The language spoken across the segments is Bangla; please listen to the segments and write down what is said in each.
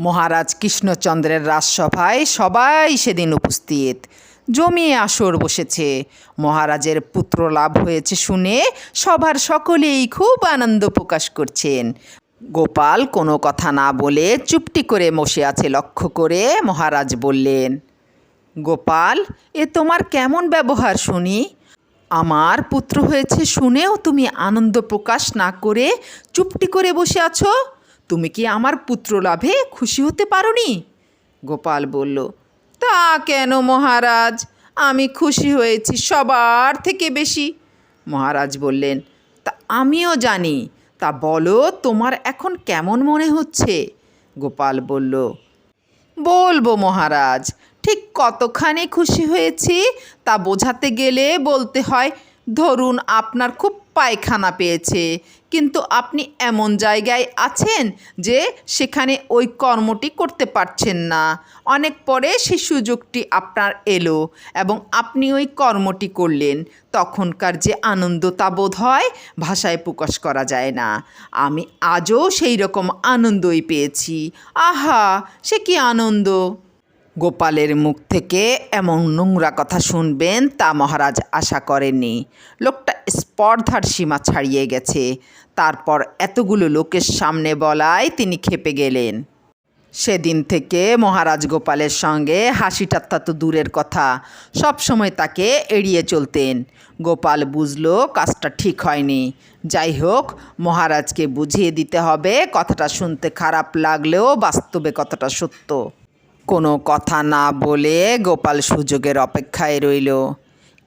মহারাজ কৃষ্ণচন্দ্রের রাজসভায় সবাই সেদিন উপস্থিত। জমিয়ে আসর বসেছে। মহারাজের পুত্র লাভ হয়েছে শুনে সবার সকলেই খুব আনন্দ প্রকাশ করছেন। গোপাল কোনো কথা না বলে চুপটি করে বসে আছে লক্ষ্য করে মহারাজ বললেন, গোপাল, এ তোমার কেমন ব্যবহার শুনি? আমার পুত্র হয়েছে শুনেও তুমি আনন্দ প্রকাশ না করে চুপটি করে বসে আছো? তুমি কি আমার পুত্র লাভে খুশি হতে পারোনি? গোপাল বলল, তা কেন মহারাজ? আমি খুশি হয়েছি সবার থেকে বেশি। মহারাজ বললেন, তা আমিও জানি, তা বলো তোমার এখন কেমন মনে হচ্ছে? গোপাল বলল, বলব মহারাজ ঠিক কতখানি খুশি হয়েছি তা বোঝাতে গেলে বলতে হয়, ধরুন আপনার খুব পায়খানা পেয়েছে। কিন্তু আপনি এমন জায়গায় আছেন যে সেখানে ওই কর্মটি করতে পারছেন না। অনেক পরে সেই সুযোগটি আপনার এলো এবং আপনি ওই কর্মটি করলেন। তখনকার যে আনন্দ তা বোধ হয় ভাষায় প্রকাশ করা যায় না। আমি আজও সেই রকম আনন্দই পেয়েছি। আহা, সে কি আনন্দ! গোপালের মুখ থেকে এমন নোংরা কথা শুনবেন তা মহারাজ আশা করেননি। লোকটা স্পর্ধার সীমা ছাড়িয়ে গেছে। তারপর এতগুলো লোকের সামনে বলায় তিনি খেপে গেলেন। সেদিন থেকে মহারাজ গোপালের সঙ্গে হাসি ঠাট্টা তো দূরের কথা। সব সময় তাকে এড়িয়ে চলতেন। গোপাল বুঝলো কাজটা ঠিক হয়নি। যাই হোক, মহারাজকে বুঝিয়ে দিতে হবে, কথাটা শুনতে খারাপ লাগলেও বাস্তবে কথাটা সত্য। কোনো কথা না বলে গোপাল সুযোগের অপেক্ষায় রইল।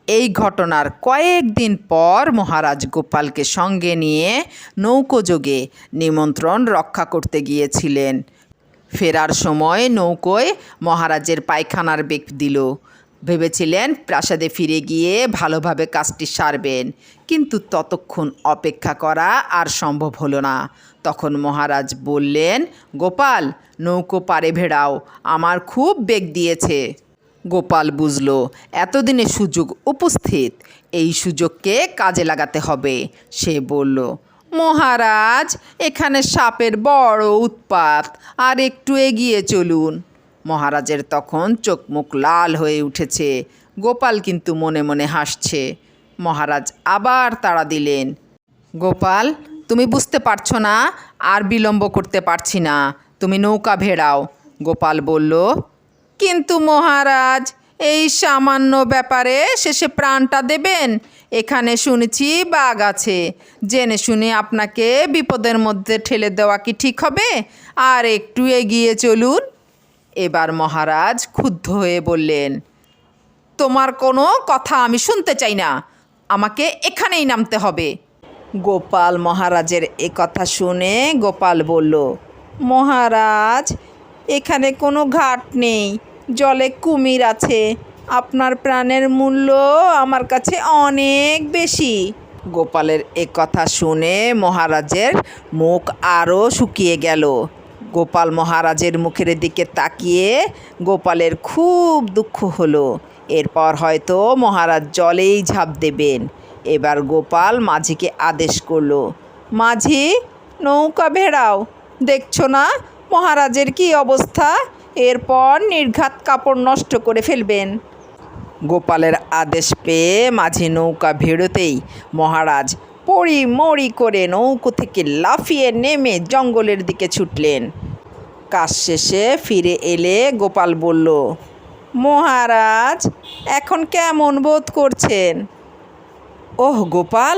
এই ঘটনার কয়েকদিন পর মহারাজ গোপালকে সঙ্গে নিয়ে নৌকোযোগে নিমন্ত্রণ রক্ষা করতে গিয়েছিলেন। ফেরার সময় নৌকোয় মহারাজের পায়খানার বেগ দিল। ভেবেছিলেন প্রাসাদে ফিরে গিয়ে ভালোভাবে কাজটি সারবেন। কিন্তু ততক্ষণ অপেক্ষা করা আর সম্ভব হলো না। তখন মহারাজ বললেন, গোপাল, নৌকো পারে ভেড়াও, আমার খুব বেগ দিয়েছে। গোপাল বুঝল, এতদিনে সুযোগ উপস্থিত, এই সুযোগকে কাজে লাগাতে হবে। সে বলল, মহারাজ, এখানে সাপের বড় উৎপাত, আর একটু এগিয়ে চলুন। মহারাজের তখন চোখ মুখ লাল হয়ে উঠেছে। গোপাল কিন্তু মনে মনে হাসছে। মহারাজ আবার তাড়া দিলেন। গোপাল, তুমি বুঝতে পারছ না, আর বিলম্ব করতে পারছি না। তুমি নৌকা ভেড়াও। গোপাল বলল, কিন্তু মহারাজ, এই সামান্য ব্যাপারে শেষে প্রাণটা দেবেন। এখানে শুনেছি বাঘ আছে। জেনে শুনে আপনাকে বিপদের মধ্যে ঠেলে দেওয়া কি ঠিক হবে? আর একটু এগিয়ে চলুন। এবার মহারাজ ক্ষুব্ধ হয়ে বললেন, তোমার কোনো কথা আমি শুনতে চাই না। আমাকে এখানেই নামতে হবে। গোপাল মহারাজের এ কথা শুনে গোপাল বলল, মহারাজ, এখানে কোনো ঘাট নেই। জলে কুমির আছে। আপনার প্রাণের মূল্য আমার কাছে অনেক বেশি। গোপালের এ কথা শুনে মহারাজের মুখ আরও শুকিয়ে গেল। গোপাল মহারাজের মুখের দিকে তাকিয়ে গোপালের খুব দুঃখ হলো। এরপর হয়তো মহারাজ জলেই ঝাঁপ দেবেন। এবার গোপাল মাঝিকে আদেশ করল, মাঝি, নৌকা ভেড়াও দেখছ না মহারাজের কি অবস্থা? এরপর নির্ঘাত কাপড় নষ্ট করে ফেলবেন। গোপালের আদেশ পেয়ে মাঝি নৌকা ভেড়োতেই মহারাজ পড়ি মড়ি করে নৌকো থেকে লাফিয়ে নেমে জঙ্গলের দিকে ছুটলেন। কাজ শেষে ফিরে এলে গোপাল বলল, মহারাজ, এখন কেমন বোধ করছেন? ওহ গোপাল,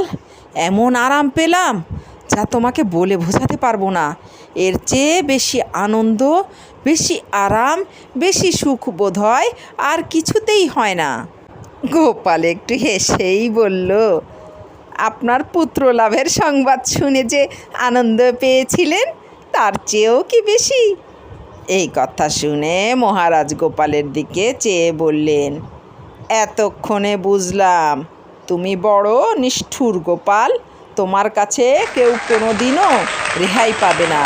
এমন আরাম পেলাম যা তোমাকে বলে বোঝাতে পারব না। এর চেয়ে বেশি আনন্দ, বেশি আরাম, বেশি সুখ বোধ হয় আর কিছুতেই হয় না। গোপাল একটু হেসেই বলল, আপনার পুত্র লাভের সংবাদ শুনে যে আনন্দ পেয়েছিলেন, তার চেয়েও কি বেশি? এই কথা শুনে মহারাজ গোপালের দিকে চেয়ে বললেন, এতক্ষণে বুঝলাম, তুমি বড় নিষ্ঠুর গোপাল, তোমার কাছে কেউ কোনো দিনও রেহাই পাবে না।